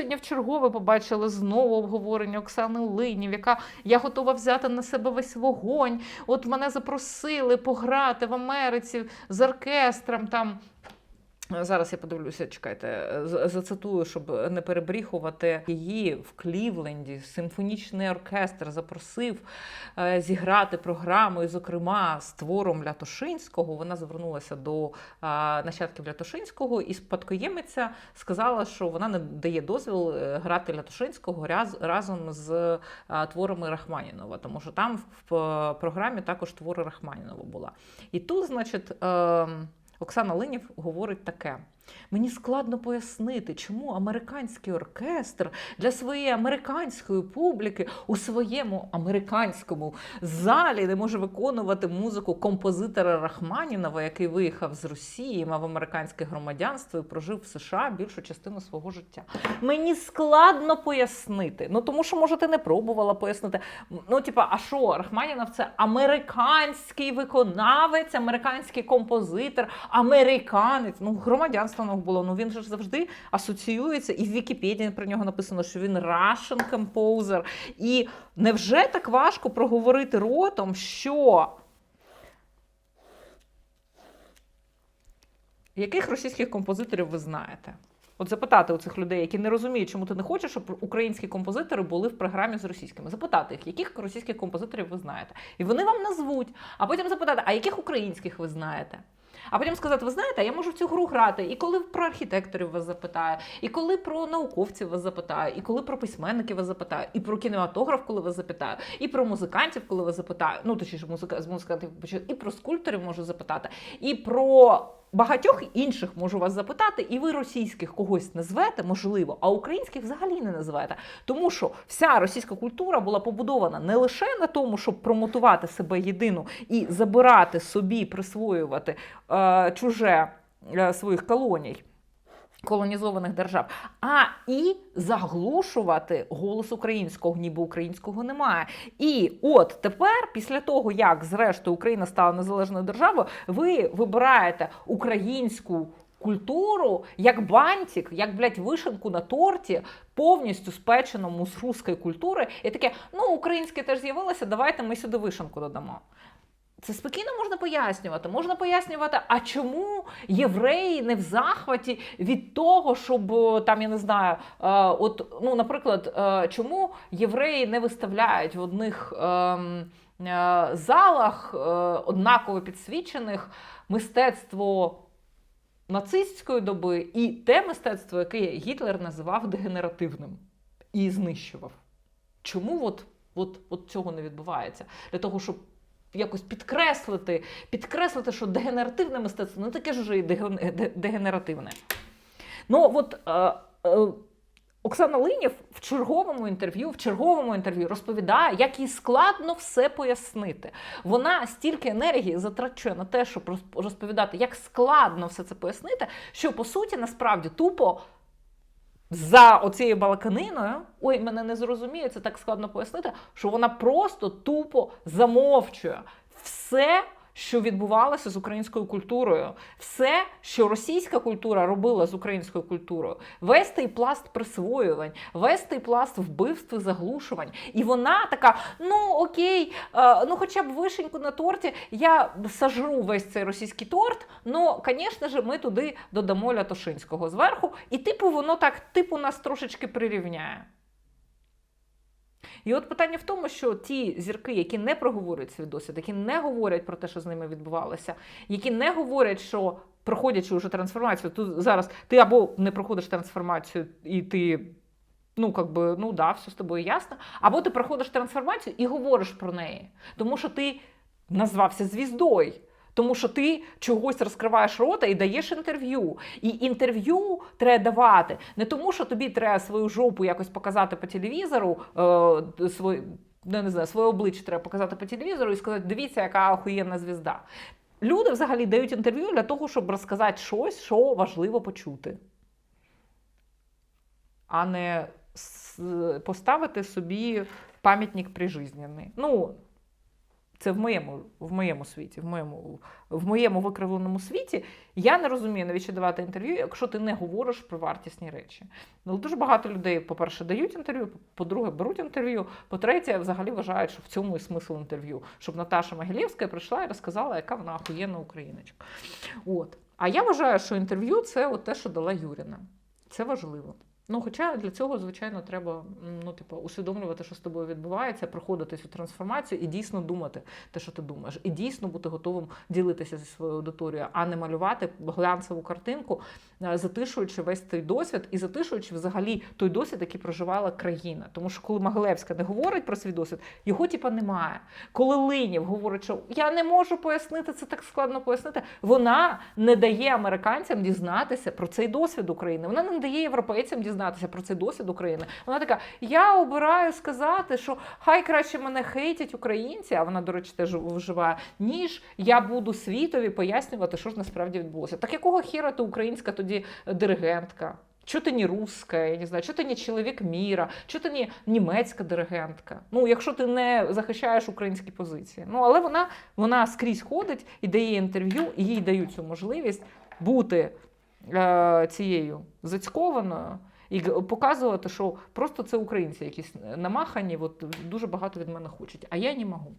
сьогодні в чергове побачила знову обговорення Оксани Линів, яка я готова взяти на себе весь вогонь. От мене запросили пограти в Америці з оркестром там. Зараз я подивлюся, чекайте, зацитую, щоб не перебріхувати її в Клівленді. Симфонічний оркестр запросив е, зіграти програму, і, зокрема, з твором Лятошинського. Вона звернулася до е, нащадків Лятошинського, і спадкоємиця сказала, що вона не дає дозвіл е, грати Лятошинського раз, разом з творами Рахманінова, тому що там в програмі також твори Рахманінова була. І тут, значить. Оксана Линів говорить таке: мені складно пояснити, чому американський оркестр для своєї американської публіки у своєму американському залі не може виконувати музику композитора Рахманінова, який виїхав з Росії, мав американське громадянство і прожив в США більшу частину свого життя. Мені складно пояснити. Ну тому що, може, ти не пробувала пояснити. Ну, типа, а що, Рахманінов це американський виконавець, американський композитор, американець. Ну, громадянство в було. Ну він же завжди асоціюється, і в Вікіпедії про нього написано, що він Russian composer. І невже так важко проговорити ротом, що. Яких російських композиторів ви знаєте? От запитати у цих людей, які не розуміють, чому ти не хочеш, щоб українські композитори були в програмі з російськими. Запитати їх, яких російських композиторів ви знаєте. І вони вам назвуть, а потім запитати, а яких українських ви знаєте? А потім сказати, ви знаєте, я можу в цю гру грати, і коли про архітекторів вас запитаю, і коли про науковців вас запитаю, і коли про письменників вас запитаю, і про кінематограф, коли вас запитаю, і про музикантів, коли вас запитаю, ну точніше, музика з музикантів і про скульпторів можу запитати, і про багатьох інших можу вас запитати, і ви російських когось назвете, можливо, а українських взагалі не назвете. Тому що вся російська культура була побудована не лише на тому, щоб промотувати себе єдину і забирати собі, присвоювати е, чуже е, своїх колоній. Колонізованих держав, а і заглушувати голос українського, ніби українського немає. І от тепер, після того, як зрештою Україна стала незалежною державою, ви вибираєте українську культуру як бантик, як блядь, вишенку на торті, повністю спеченому з руської культури, і таке, ну українське теж з'явилося, давайте ми сюди вишенку додамо. Це спокійно можна пояснювати. Можна пояснювати, а чому євреї не в захваті від того, щоб е, там я не знаю, е, от ну, наприклад, е, чому євреї не виставляють в одних ем, залах однаково підсвічених мистецтво нацистської доби і те мистецтво, яке Гітлер називав дегенеративним і знищував. Чому от, от, от цього не відбувається? Для того, щоб якось підкреслити, підкреслити, що дегенеративне мистецтво не таке ж вже і дегенеративне. Ну, от е, е, Оксана Линєв в черговому інтерв'ю, в черговому інтерв'ю розповідає, як їй складно все пояснити. Вона стільки енергії затрачує на те, щоб розповідати, як складно все це пояснити, що по суті насправді тупо за оцією балаканиною, ой, мене не зрозуміє, це так складно пояснити, що вона просто тупо замовчує. Все, що відбувалося з українською культурою, все, що російська культура робила з українською культурою, весь той пласт присвоювань, весь той пласт вбивств і заглушувань. І вона така: ну окей, е, ну хоча б вишеньку на торті, я сажру весь цей російський торт. Ну, звісно ж, ми туди додамо Лятошинського зверху, і типу воно так, типу, нас трошечки прирівняє. І от питання в тому, що ті зірки, які не проговорюють свій досвід, які не говорять про те, що з ними відбувалося, які не говорять, що проходячи вже трансформацію, тут зараз ти або не проходиш трансформацію, і ти. Ну, как би, ну да, все з тобою ясно. Або ти проходиш трансформацію і говориш про неї, тому що ти назвався звіздою. Тому що ти чогось розкриваєш рота і даєш інтерв'ю. І інтерв'ю треба давати не тому, що тобі треба свою жопу якось показати по телевізору, е, свій, ну, не знаю, своє обличчя треба показати по телевізору і сказати, дивіться, яка охуєнна звізда. Люди взагалі дають інтерв'ю для того, щоб розказати щось, що важливо почути. А не поставити собі пам'ятник прижизненний. Ну, Це в моєму, в моєму світі, в моєму, в моєму викривленому світі. Я не розумію, навіщо давати інтерв'ю, якщо ти не говориш про вартісні речі. Ну, дуже багато людей, по-перше, дають інтерв'ю, по-друге, беруть інтерв'ю. По-третє, взагалі вважають, що в цьому і смисл інтерв'ю, щоб Наташа Могилєвська прийшла і розказала, яка вона охуєнна україночка. От. А я вважаю, що інтерв'ю це от те, що дала Юріна. Це важливо. Ну, хоча для цього, звичайно, треба ну, типу, усвідомлювати, що з тобою відбувається, проходити цю трансформацію і дійсно думати те, що ти думаєш, і дійсно бути готовим ділитися зі своєю аудиторією, а не малювати глянцеву картинку, е, затишуючи весь той досвід і затишуючи взагалі той досвід, який проживала країна. Тому що коли Могилевська не говорить про свій досвід, його типа немає. Коли Линів говорить, що я не можу пояснити, це так складно пояснити, вона не дає американцям дізнатися про цей досвід України. Вона не дає європейцям дізнатися про цей досвід України. Вона така: я обираю сказати, що хай краще мене хейтять українці, а вона, до речі, теж вживає, ніж я буду світові пояснювати, що ж насправді відбулося. Так якого хіра ти українська тоді диригентка? Чого ти не русська, я не знаю, чого ти не чоловік міра, чого ти не німецька диригентка. Ну, якщо ти не захищаєш українські позиції. Ну, але вона, вона скрізь ходить і дає інтерв'ю, і їй дають цю можливість бути е, цією зацькованою і показувати, що просто це українці якісь намахані, от дуже багато від мене хочуть, а я не можу.